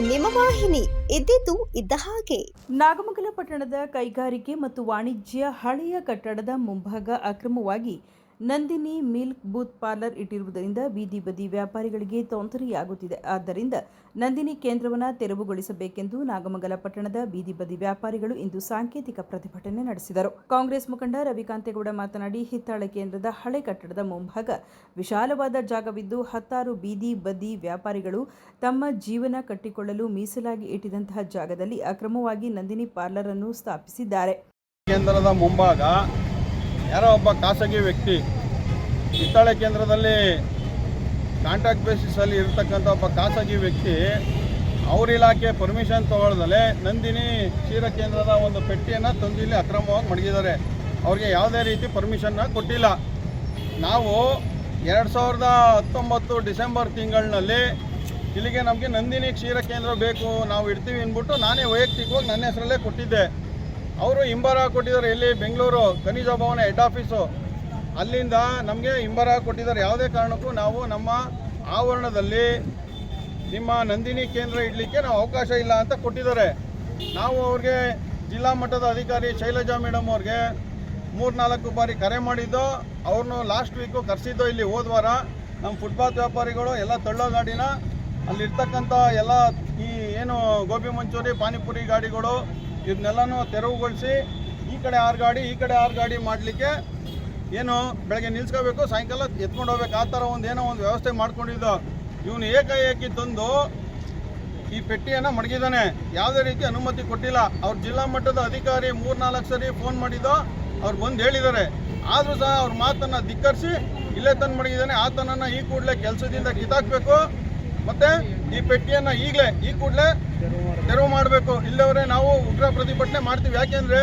ನಿಮ್ಮ ವಾಹಿನಿ ಇದ್ದಿದ್ದು ಇದ್ದ ಹಾಗೆ. ನಾಗಮಂಗಲ ಪಟ್ಟಣದ ಕೈಗಾರಿಕೆ ಮತ್ತು ವಾಣಿಜ್ಯ ಹಳೆಯ ಕಟ್ಟಡದ ಮುಂಭಾಗ ಅಕ್ರಮವಾಗಿ ನಂದಿನಿ ಮಿಲ್ಕ್ ಬೂತ್ ಪಾರ್ಲರ್ ಇಟ್ಟಿರುವುದರಿಂದ ಬೀದಿ ಬದಿ ವ್ಯಾಪಾರಿಗಳಿಗೆ ತೊಂದರೆಯಾಗುತ್ತಿದೆ. ಆದ್ದರಿಂದ ನಂದಿನಿ ಕೇಂದ್ರವನ್ನು ತೆರವುಗೊಳಿಸಬೇಕೆಂದು ನಾಗಮಂಗಲ ಪಟ್ಟಣದ ಬೀದಿ ಬದಿ ವ್ಯಾಪಾರಿಗಳು ಇಂದು ಸಾಂಕೇತಿಕ ಪ್ರತಿಭಟನೆ ನಡೆಸಿದರು. ಕಾಂಗ್ರೆಸ್ ಮುಖಂಡ ರವಿಕಾಂತೇಗೌಡ ಮಾತನಾಡಿ, ಹಿತ್ತಾಳೆ ಕೇಂದ್ರದ ಹಳೆ ಕಟ್ಟಡದ ಮುಂಭಾಗ ವಿಶಾಲವಾದ ಜಾಗವಿದ್ದು ಹತ್ತಾರು ಬೀದಿ ಬದಿ ವ್ಯಾಪಾರಿಗಳು ತಮ್ಮ ಜೀವನ ಕಟ್ಟಿಕೊಳ್ಳಲು ಮೀಸಲಾಗಿ ಇಟ್ಟಿದಂತಹ ಜಾಗದಲ್ಲಿ ಅಕ್ರಮವಾಗಿ ನಂದಿನಿ ಪಾರ್ಲರ್ ಅನ್ನು ಸ್ಥಾಪಿಸಿದ್ದಾರೆ. ಕೇಂದ್ರದ ಮುಂಭಾಗ ಯಾರೋ ಒಬ್ಬ ಖಾಸಗಿ ವ್ಯಕ್ತಿ ಹಿತ್ತಾಳೆ ಕೇಂದ್ರದಲ್ಲಿ ಕಾಂಟ್ರಾಕ್ಟ್ ಬೇಸಿಸಲ್ಲಿ ಇರತಕ್ಕಂಥ ಒಬ್ಬ ಖಾಸಗಿ ವ್ಯಕ್ತಿ, ಅವ್ರ ಇಲಾಖೆ ಪರ್ಮಿಷನ್ ತಗೊಳ್ದಲೆ ನಂದಿನಿ ಕ್ಷೀರ ಕೇಂದ್ರದ ಒಂದು ಪೆಟ್ಟಿಯನ್ನು ತಂದು ಇಲ್ಲಿ ಅಕ್ರಮವಾಗಿ ಮಡಗಿದ್ದಾರೆ. ಅವ್ರಿಗೆ ಯಾವುದೇ ರೀತಿ ಪರ್ಮಿಷನ್ನ ಕೊಟ್ಟಿಲ್ಲ. ನಾವು ಎರಡು ಸಾವಿರದ ಹತ್ತೊಂಬತ್ತು ಡಿಸೆಂಬರ್ ತಿಂಗಳಿನಲ್ಲಿ ಇಲ್ಲಿಗೆ ನಮಗೆ ನಂದಿನಿ ಕ್ಷೀರ ಕೇಂದ್ರ ಬೇಕು, ನಾವು ಇಡ್ತೀವಿ ಅಂದ್ಬಿಟ್ಟು ನಾನೇ ವೈಯಕ್ತಿಕವಾಗಿ ನನ್ನ ಹೆಸರಲ್ಲೇ ಕೊಟ್ಟಿದ್ದೆ. ಅವರು ಹಿಂಬರ ಕೊಟ್ಟಿದ್ದಾರೆ. ಇಲ್ಲಿ ಬೆಂಗಳೂರು ಖನಿಜ ಭವನ ಹೆಡ್ ಆಫೀಸು ಅಲ್ಲಿಂದ ನಮಗೆ ಹಿಂಬರ ಕೊಟ್ಟಿದ್ದಾರೆ. ಯಾವುದೇ ಕಾರಣಕ್ಕೂ ನಾವು ನಮ್ಮ ಆವರಣದಲ್ಲಿ ನಿಮ್ಮ ನಂದಿನಿ ಕೇಂದ್ರ ಇಡಲಿಕ್ಕೆ ನಾವು ಅವಕಾಶ ಇಲ್ಲ ಅಂತ ಕೊಟ್ಟಿದ್ದಾರೆ. ನಾವು ಅವ್ರಿಗೆ ಜಿಲ್ಲಾ ಮಟ್ಟದ ಅಧಿಕಾರಿ ಶೈಲಜಾ ಮೇಡಮ್ ಅವ್ರಿಗೆ ಮೂರ್ನಾಲ್ಕು ಬಾರಿ ಕರೆ ಮಾಡಿದ್ದು, ಅವ್ರನ್ನು ಲಾಸ್ಟ್ ವೀಕು ಕರೆಸಿದ್ದು ಇಲ್ಲಿ ಹೋದ ವಾರ. ನಮ್ಮ ಫುಟ್ಪಾತ್ ವ್ಯಾಪಾರಿಗಳು ಎಲ್ಲ ತಳ್ಳೋ ಗಾಡಿನ, ಅಲ್ಲಿರ್ತಕ್ಕಂಥ ಎಲ್ಲ ಈ ಏನು ಗೋಬಿ ಮಂಚೂರಿ, ಪಾನಿಪುರಿ ಗಾಡಿಗಳು ಇದನ್ನೆಲ್ಲನೂ ತೆರವುಗೊಳಿಸಿ ಈ ಕಡೆ ಆರು ಗಾಡಿ ಈ ಕಡೆ ಆರು ಗಾಡಿ ಮಾಡಲಿಕ್ಕೆ ಏನು ಬೆಳಗ್ಗೆ ನಿಲ್ಸ್ಕೋಬೇಕು, ಸಾಯಂಕಾಲ ಎತ್ಕೊಂಡು ಹೋಗ್ಬೇಕು. ಆ ಥರ ಒಂದು ಏನೋ ಒಂದು ವ್ಯವಸ್ಥೆ ಮಾಡ್ಕೊಂಡಿದ್ದು. ಇವನು ಏಕಾಏಕಿ ತಂದು ಈ ಪೆಟ್ಟಿಯನ್ನು ಮಡಗಿದ್ದಾನೆ ಯಾವುದೇ ರೀತಿ ಅನುಮತಿ ಕೊಟ್ಟಿಲ್ಲ. ಅವ್ರ ಜಿಲ್ಲಾ ಮಟ್ಟದ ಅಧಿಕಾರಿ ಮೂರ್ನಾಲ್ಕು ಸರಿ ಫೋನ್ ಮಾಡಿದ್ದು, ಅವ್ರು ಬಂದು ಹೇಳಿದ್ದಾರೆ. ಆದರೂ ಸಹ ಅವ್ರ ಮಾತನ್ನು ಧಿಕ್ಕರಿಸಿ ಇಲ್ಲೇ ತಂದು ಮಡಗಿದ್ದಾನೆ ಆತನನ್ನು ಈ ಕೂಡಲೇ ಕೆಲಸದಿಂದ ಕಿತ್ತಾಕಬೇಕು. ಮತ್ತೆ ಈ ಪೆಟ್ಟಿಯನ್ನು ಈಗಲೇ, ಈ ಕೂಡಲೇ ತೆರವು ಮಾಡಬೇಕು. ಇಲ್ಲವರೇ ನಾವು ಉಗ್ರ ಪ್ರತಿಭಟನೆ ಮಾಡ್ತೀವಿ. ಯಾಕೆಂದ್ರೆ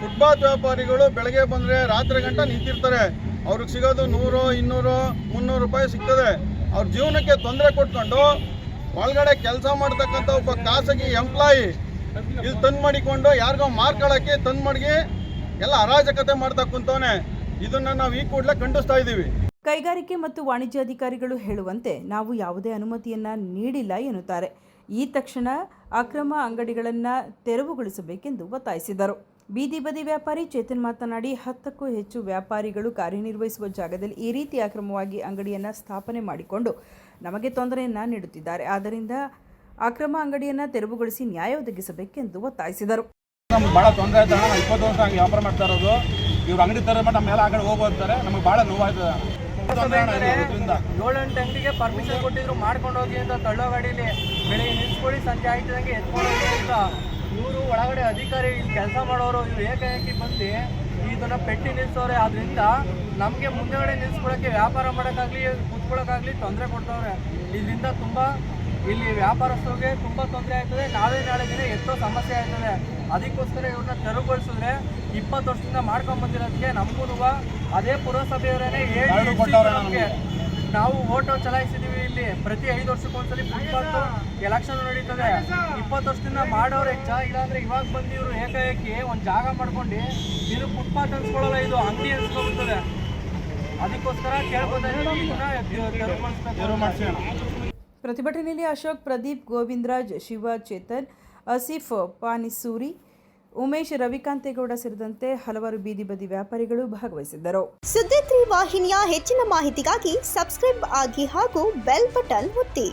ಫುಟ್ಬಾತ್ ವ್ಯಾಪಾರಿಗಳು ಬೆಳಗ್ಗೆ ಬಂದರೆ ರಾತ್ರಿ ಗಂಟ ನಿಂತಿರ್ತಾರೆ. ಅವ್ರಿಗೆ ಸಿಗೋದು ನೂರು, ಇನ್ನೂರು, ಮುನ್ನೂರು ರೂಪಾಯಿ ಸಿಗ್ತದೆ. ಅವ್ರ ಜೀವನಕ್ಕೆ ತೊಂದರೆ ಕೊಟ್ಕೊಂಡು ಒಳಗಡೆ ಕೆಲಸ ಮಾಡ್ತಕ್ಕಂಥ ಒಬ್ಬ ಖಾಸಗಿ ಎಂಪ್ಲಾಯಿ ಇಲ್ಲಿ ತಂದು ಮಾಡಿಕೊಂಡು ಯಾರಿಗೋ ಮಾರ್ಕೊಳ್ಳೋಕ್ಕೆ ತಂದು ಮಡಗಿ ಎಲ್ಲ ಅರಾಜಕತೆ ಮಾಡ್ತಾ ಕುಂತವನೆ. ಇದನ್ನ ನಾವು ಈ ಕೂಡಲೇ ಖಂಡಿಸ್ತಾ ಇದ್ದೀವಿ ಕೈಗಾರಿಕೆ ಮತ್ತು ವಾಣಿಜ್ಯ ಅಧಿಕಾರಿಗಳು ಹೇಳುವಂತೆ ನಾವು ಯಾವುದೇ ಅನುಮತಿಯನ್ನ ನೀಡಿಲ್ಲ ಎನ್ನುತ್ತಾರೆ. ಈ ತಕ್ಷಣ ಅಕ್ರಮ ಅಂಗಡಿಗಳನ್ನು ತೆರವುಗೊಳಿಸಬೇಕೆಂದು ಒತ್ತಾಯಿಸಿದರು. ಬೀದಿ ಬದಿ ವ್ಯಾಪಾರಿ ಚೇತನ್ ಮಾತನಾಡಿ, ಹತ್ತಕ್ಕೂ ಹೆಚ್ಚು ವ್ಯಾಪಾರಿಗಳು ಕಾರ್ಯನಿರ್ವಹಿಸುವ ಜಾಗದಲ್ಲಿ ಈ ರೀತಿ ಅಕ್ರಮವಾಗಿ ಅಂಗಡಿಯನ್ನು ಸ್ಥಾಪನೆ ಮಾಡಿಕೊಂಡು ನಮಗೆ ತೊಂದರೆಯನ್ನು ನೀಡುತ್ತಿದ್ದಾರೆ. ಆದ್ದರಿಂದ ಅಕ್ರಮ ಅಂಗಡಿಯನ್ನು ತೆರವುಗೊಳಿಸಿ ನ್ಯಾಯ ಒದಗಿಸಬೇಕೆಂದು ಒತ್ತಾಯಿಸಿದರು. ಭಾಳ ತೊಂದರೆ ಆಯ್ತು ಇಪ್ಪತ್ತು ವರ್ಷ ವ್ಯಾಪಾರ ಮಾಡ್ತಾ ಇರೋದು. ಇವ್ರು ಅಂಗಡಿ ತರ ಮೇಲೆ ಆ ಕಡೆ ನಮಗೆ ಭಾಳ ನೋವಾಯ್ತದೆ ಏಳೆಂಟು ಅಂಗಡಿಗೆ ಪರ್ಮಿಷನ್ ಕೊಟ್ಟಿದ್ರು ಮಾಡ್ಕೊಂಡು ಹೋಗಿ ಅಂತ ತಳ್ಳೋ ಗಾಡೀಲಿ ಬೆಳಿಗ್ಗೆ ನಿಲ್ಸ್ಕೊಳ್ಳಿ ಸಂಜೆ ಆಯ್ತದಂಗೆ ಎತ್ಕೊಂಡು ಅಂತ ಇವರು ಒಳಗಡೆ ಅಧಿಕಾರಿ ಇಲ್ಲಿ ಕೆಲಸ ಮಾಡೋರು ಇವ್ರು ಏಕಾಏಕಿ ಬಂದು ಇದನ್ನ ಪೆಟ್ಟಿ ನಿಲ್ಸೋರೆ. ಆದ್ರಿಂದ ನಮಗೆ ಮುಂದೆಗಡೆ ನಿಲ್ಸ್ಕೊಳಕ್ಕೆ ವ್ಯಾಪಾರ ಮಾಡೋಕ್ಕಾಗಲಿ ಕೂತ್ಕೊಳ್ಳೋಕ್ಕಾಗಲಿ ತೊಂದರೆ ಕೊಡ್ತವ್ರೆ. ಇದರಿಂದ ತುಂಬ ಇಲ್ಲಿ ವ್ಯಾಪಾರಸ್ಥರಿಗೆ ತುಂಬ ತೊಂದರೆ ಆಗ್ತದೆ. ನಾಳೆ ನಾಳೆ ದಿನ ಎಷ್ಟೋ ಸಮಸ್ಯೆ ಆಗ್ತದೆ. ಅದಕ್ಕೋಸ್ಕರ ಇವ್ರನ್ನ ತೆರವುಗೊಳಿಸಿದ್ರೆ ಇಪ್ಪತ್ತು ವರ್ಷದಿಂದ ಮಾಡ್ಕೊಂಡ್ ಬಂದಿರೋದಕ್ಕೆ ನಮಗೂ ಅದೇ ಪುರಸಭೆಯವರೇನೆ ಹೇಳಿ ನಮಗೆ. ನಾವು ಓಟೋ ಚಲಾಯಿಸಿದೀವಿ ಇಲ್ಲಿ. ಪ್ರತಿ ಐದು ವರ್ಷಕ್ಕೊಂದ್ಸಲಿ ಫುಟ್ಪಾತ್ ಎಲೆಕ್ಷನ್ ನಡೀತದೆ. ಇಪ್ಪತ್ತು ವರ್ಷದಿಂದ ಮಾಡೋರು ಹೆಚ್ಚ ಇಲ್ಲಾಂದ್ರೆ ಇವಾಗ ಬಂದು ಇವರು ಏಕಾಏಕಿ ಒಂದು ಜಾಗ ಮಾಡ್ಕೊಂಡು ಇದು ಫುಟ್ಪಾತ್ ಅನ್ಸ್ಕೊಳ್ಳಲ್ಲ ಇದು ಅಂಗಡಿ ಅನ್ಸ್ಕೊಂಡ್ಬಿಡ್ತದೆ. ಅದಕ್ಕೋಸ್ಕರ ಕೇಳ್ಕೊತಾ ಪ್ರತಿಭಟನೆಯಲ್ಲಿ ಅಶೋಕ್, ಪ್ರದೀಪ್, ಗೋವಿಂದರಾಜ್, ಶಿವ, ಚೇತನ್, ಆಸಿಫ್, ಪಾನಿಸೂರಿ, ಉಮೇಶ್ ರವಿಕಾಂತೇಗೌಡ ಸೇರಿದಂತೆ ಹಲವಾರು ಬೀದಿ ಬದಿ ವ್ಯಾಪಾರಿಗಳು ಭಾಗವಹಿಸಿದ್ದರು. ಸುದ್ದಿ ವಾಹಿನಿಯ ಹೆಚ್ಚಿನ ಮಾಹಿತಿಗಾಗಿ ಸಬ್ಸ್ಕ್ರೈಬ್ ಆಗಿ ಹಾಗೂ ಬೆಲ್ ಬಟನ್ ಒತ್ತಿ.